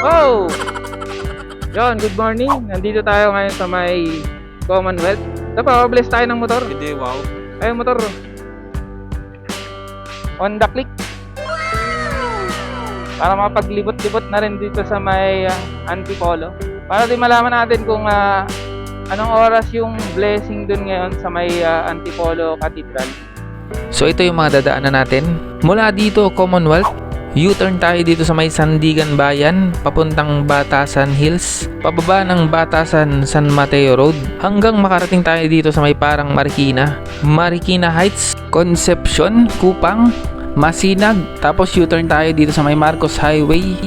Oh! Yon, good morning. Nandito tayo ngayon sa may Commonwealth. Ito pa, bless tayo ng motor. Hindi, wow. Ay, motor. On the click. Para makapaglibot-libot na rin dito sa may ah, Antipolo. Para din malaman natin kung ah, anong oras yung blessing dun ngayon sa may ah, Antipolo Cathedral. So ito yung mga dadaanan natin. Mula dito, Commonwealth, U-turn tayo dito sa may Sandigan Bayan, papuntang Batasan Hills, pababa ng Batasan San Mateo Road, hanggang makarating tayo dito sa may parang Marikina. Marikina Heights, Concepcion, Kupang, Masinag, tapos U-turn tayo dito sa may Marcos Highway,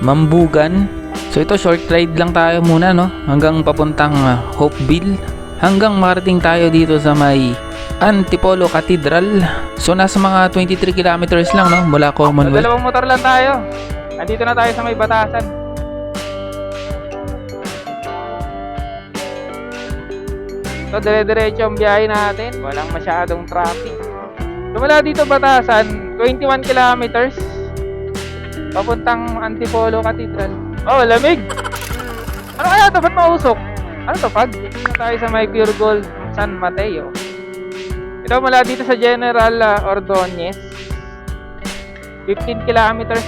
Mambugan. So ito short ride lang tayo muna no, hanggang papuntang uh, Hopeville, hanggang makarating tayo dito sa may Antipolo Cathedral. So nasa mga 23 kilometers lang no mula So, Commonwealth. dalawang motor lang tayo. Andito na tayo sa may batasan. So, dire-diretso ang biyahe natin. Walang masyadong traffic. So, mula dito batasan, 21 kilometers. Papuntang Antipolo Cathedral. Oh, lamig! Ano kaya? Ba't mausok? Ano to, pag? Dito na tayo sa may Pure Gold San Mateo. Ito mula dito sa General ah, Ordonez. 15 kilometers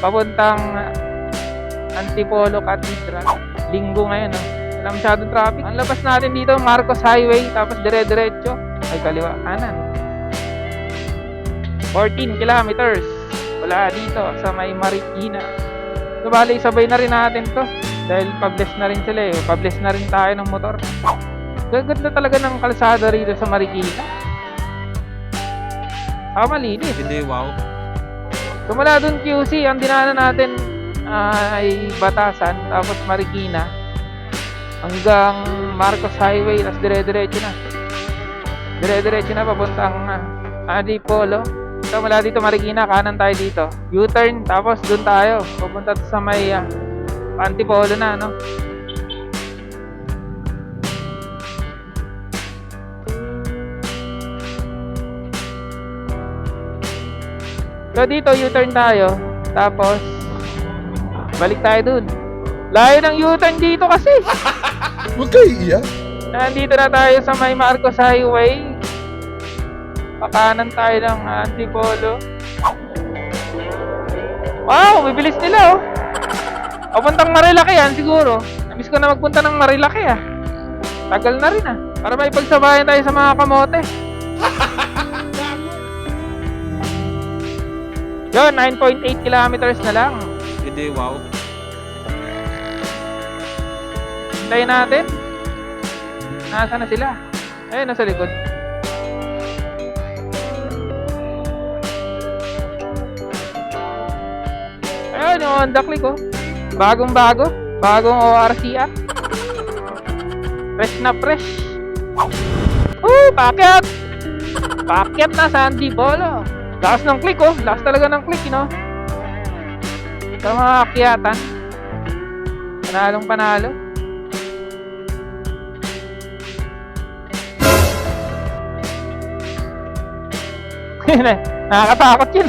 papuntang Antipolo Cathedral. Linggo ngayon, no? Wala masyadong traffic. Ang labas natin dito, Marcos Highway, tapos dire-diretso. Ay, kaliwa, kanan. 14 kilometers. Wala dito, sa may Marikina. So, bali, sabay na rin natin to. Dahil pabless na rin sila eh. Pabless na rin tayo ng motor. Gaganda talaga ng kalsada rito sa Marikina. Ah, malinis. Hindi, wow. So mula dun QC, ang dinaanan natin ah, ay Batasan, tapos Marikina, hanggang Marcos Highway, tapos dire-diretso na. Dire-diretso na papuntang uh, Adipolo. So mula dito Marikina, kanan tayo dito. U-turn, tapos dun tayo. Pupunta sa may ah, Antipolo na, no? So dito U-turn tayo. Tapos balik tayo dun. Layo ng U-turn dito kasi. Huwag kayo iiyak. Nandito na tayo sa may Marcos Highway. Pakanan tayo ng Antipolo. Wow, bibilis nila oh. Papuntang Marilaki yan siguro. Namiss ko na magpunta ng Marilaki ah. Tagal na rin ah. Para may pagsabayan tayo sa mga kamote. Yun, 9.8 kilometers na lang. Hindi, wow. Hintayin natin. Nasaan na sila? Ayun, nasa likod. Ayun, yung Honda Click, oh. Bagong bago. Bagong ORC app. Fresh na fresh. Oh, packet! Packet na sa Antipolo. Lakas ng click, oh. Lakas talaga ng click, you know. Sa mga akyatan. Panalong panalo. Nakakatakot yun.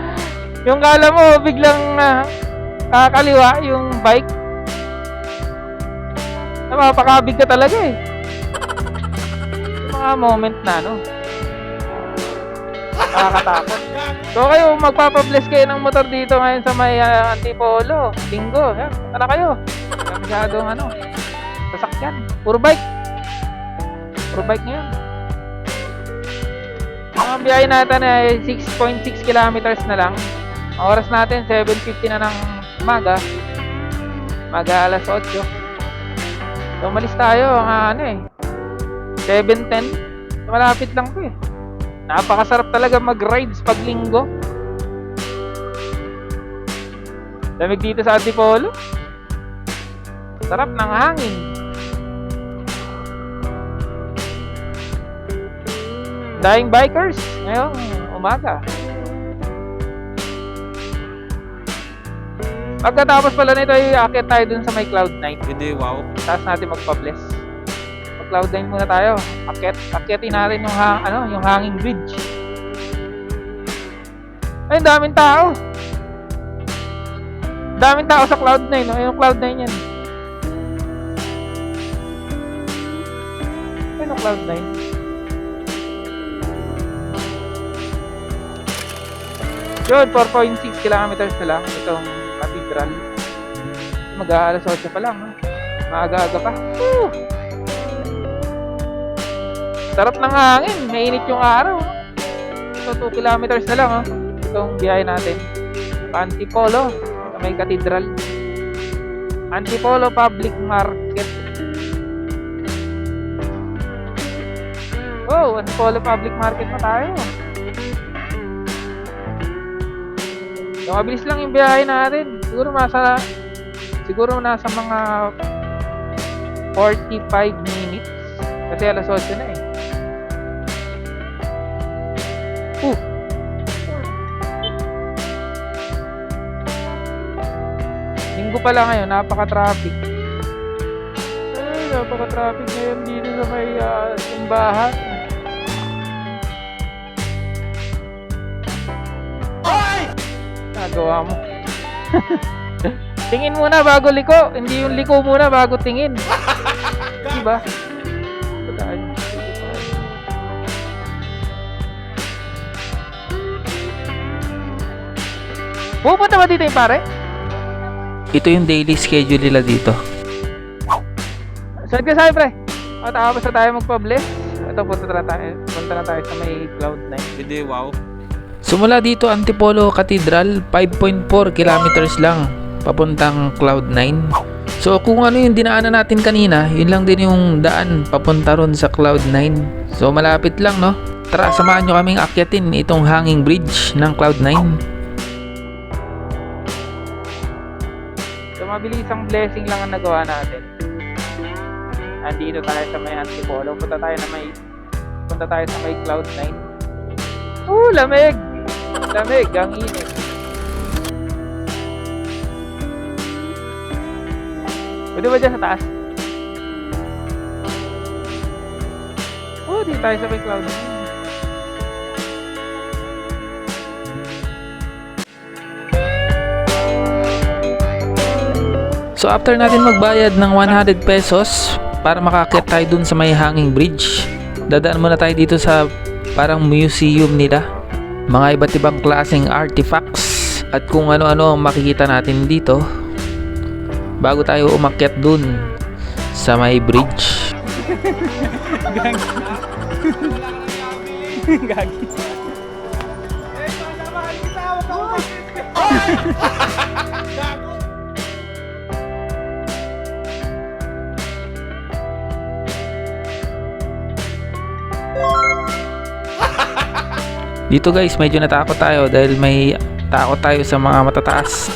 yung kala mo, biglang uh, kakaliwa yung bike. Napapakabig ka talaga eh. Yung mga moment na, no? Nakakatakot. So kayo, magpapabless kayo ng motor dito ngayon sa may ah, Antipolo. Linggo, yan. Tara kayo. Masyadong ano, sasakyan. Puro bike. Puro bike ngayon. Ang biyahe natin ay 6.6 kilometers na lang. Ang oras natin, 7.50 na ng umaga. Maga alas 8. So, umalis tayo, ang ano eh. 7.10. So, malapit lang to eh. Napakasarap talaga mag-rides pag linggo. Lamig dito sa Antipolo. Sarap ng hangin. Dying bikers ngayong umaga. Pagkatapos pala nito ay akit tayo dun sa may Cloud9. Hindi, wow. Tapos natin magpa-bless. Mag-Cloud9 muna tayo. Akit, akitin natin yung, hang, ano, yung hanging bridge. Ay, daming tao. Daming tao sa Cloud9, no? Ayun yung Cloud9 yan. Ayun yung Cloud9. Yun, 4.6 kilometers na lang itong cathedral. Mag-aalas 8 pa lang, ha? Maaga-aga pa. Woo! Sarap ng hangin. Mainit yung araw. Ito, 2 kilometers na lang, oh. Itong biyahe natin. Antipolo, sa may cathedral. Antipolo Public Market. Oh, Antipolo Public Market na tayo. So, mabilis lang yung biyahe natin. Siguro nasa siguro nasa mga 45 minutes. Kasi alas 8 na Uh. Linggo pa lang ngayon, napaka-traffic. Ay, napaka-traffic ngayon dito sa may ah, simbahan. Nagawa mo. tingin muna bago liko. Hindi yung liko muna bago tingin. diba? Ito tayo. Pupunta ba dito yung pare? Ito yung daily schedule nila dito. Saan ka sabi pre? O tapos na tayo magpa-bless. Ito punta na tayo. Punta na tayo sa may Cloud9. Hindi, wow. Sumula dito Antipolo Cathedral, 5.4 kilometers lang papuntang Cloud9. So kung ano yung dinaanan natin kanina, yun lang din yung daan papunta ron sa Cloud9. So malapit lang no. Tara, samahan nyo kaming akyatin itong hanging bridge ng Cloud9. So mabilisang blessing lang ang nagawa natin. Andito tayo sa may Antipolo. Punta tayo na may punta tayo sa may Cloud9. Uh, lamig! Lamig, ang init. Pwede ba dyan sa taas? Oh, dito tayo sa may Cloud9. So after natin magbayad ng 100 pesos para makakit tayo dun sa may hanging bridge, dadaan muna tayo dito sa parang museum nila. Mga iba't ibang klaseng artifacts at kung ano-ano ang makikita natin dito bago tayo umakyat dun sa may bridge. Dito guys, medyo natakot tayo dahil may takot tayo sa mga matataas.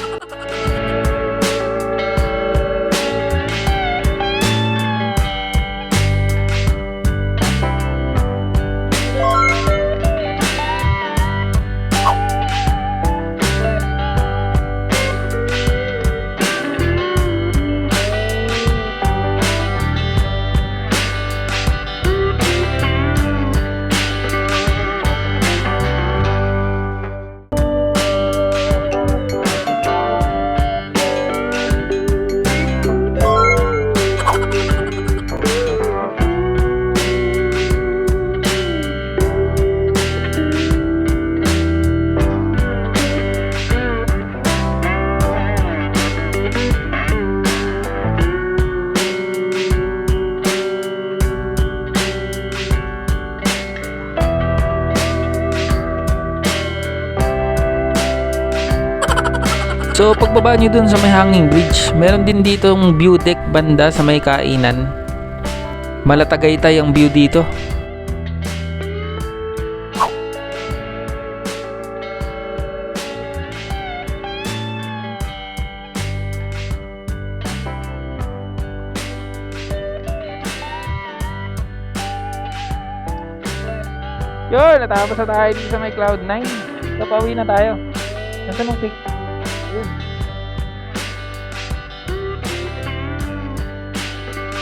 So pagbaba nyo dun sa may hanging bridge, meron din ditong view deck banda sa may kainan. Malatagaytay ang view dito. Yun, natapos na tayo dito sa may Cloud9. So, pauwi na tayo. Nasaan ang pick?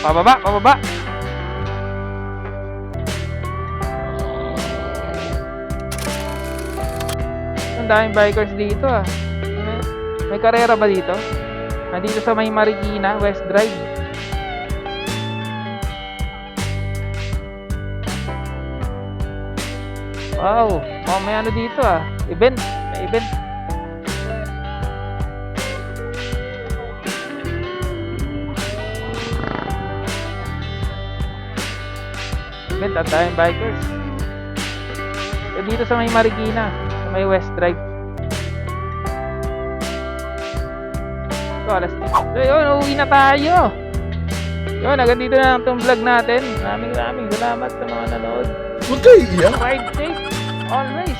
Pababa, pababa. Ang daming bikers dito ah. May karera ba dito? Nandito sa may Marikina, West Drive. Wow, oh, may ano dito ah. Event, may event. Event, ang daming bikers. Eh, dito sa may Marikina, sa may West Drive. So, alas So, yun, uwi na tayo. Yun, hanggang dito na lang itong vlog natin. Maraming maraming salamat sa mga nanood. Huwag kayo iiyak. Ride safe, always.